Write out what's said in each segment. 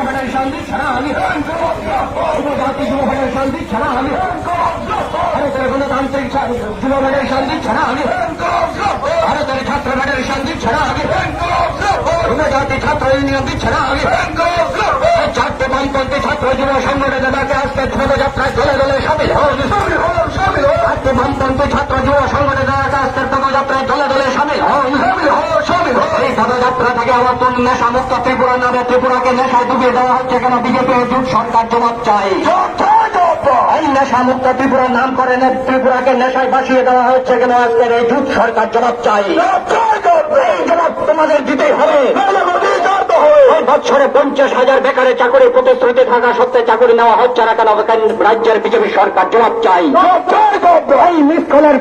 Federation ছাড়া আমি উপজাতি যুব ফেডারেশন ছাড়া আমি ভারতের গণতান্ত্রিক যুব ফেডারেশন ছাড়া আমি ভারতের ছাত্র ফেডারেশন ছাড়া আমি উপজাতি ছাত্র ইউনিয়ন ছাড়া আমি চারটে বামপন্থী ছাত্র যুব সংগঠনের ডাকে আজকে দলে দলে সামিল হন বামপন্থী ছাত্র যুব সংগঠনের আজকের পদযাত্রায় দলে দলে সামিল হন এই পদযাত্রা থেকে আমার তুল নেশা মুক্ত ত্রিপুরা নামে ত্রিপুরাকে নেশায় ডুবিয়ে দেওয়া হচ্ছে কেন? বিজেপি জুট সরকার জবাব চাই এই নেশা মুক্ত ত্রিপুরার নাম করে নে- ত্রিপুরাকে নেশায় বাসিয়ে দেওয়া হচ্ছে কেন? আজকের এই জুট সরকার জবাব চাই এই জবাব তোমাদের দিতেই হবে। বছরে পঞ্চাশ হাজার বেকারের চাকরি প্রতিশ্রুতি থাকা সত্ত্বে চাকরি নেওয়া হচ্ছে না কেন রাজ্যের বিজেপি সরকার জবাব চাই এই মিসকলের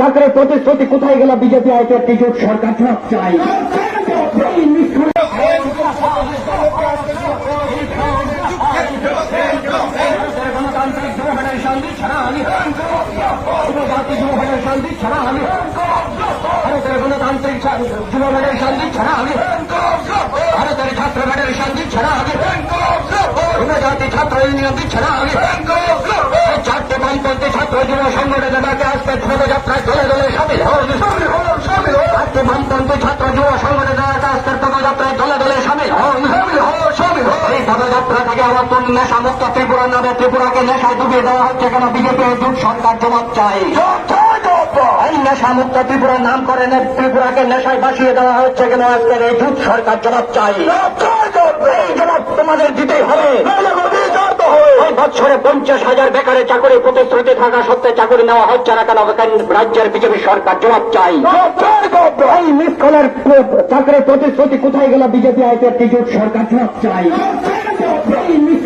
চাকরি প্রতিশ্রুতি কোথায় গেল বিজেপি আইটের জুট সরকার জবাব চাই এই মিসকলের গণতান্ত্রিক ছাড়া আমি ফেডারেশন ছাড়া আমি গণতান্ত্রিক ফেডারেশন ছাড়া আমি ছাত্র ইউনিয়ন বামপন্থী ছাত্র যুব সংগঠনের ডাকে দলে দলে সামিল বামপন্থী ছাত্র যুব সংগঠনের ডাকে দলে দলে সামিল থেকে আমার নেশা মুক্ত ত্রিপুরা নামে ত্রিপুরাকে নেশায় ডুবিয়ে দেওয়া হচ্ছে কেন বিজেপি জুট সরকার জবাব চাই এই নেশা মুক্ত ত্রিপুরার নাম করে ত্রিপুরাকে নেশায় বাসিয়ে দেওয়া হচ্ছে কেন আজকের এই জুট সরকার জবাব চাই তোমাদের দিতেই হবে। বছরে পঞ্চাশ হাজার বেকারের চাকরি প্রতিশ্রুতি থাকা সত্ত্বে চাকরি নেওয়া হচ্ছে না কেন? রাজ্যের বিজেপি সরকার জবাব চাই। এই মিসকলের চাকরি প্রতিশ্রুতি কোথায় গেল? বিজেপি আয়তের কিছু সরকার জবাব চাই। মিস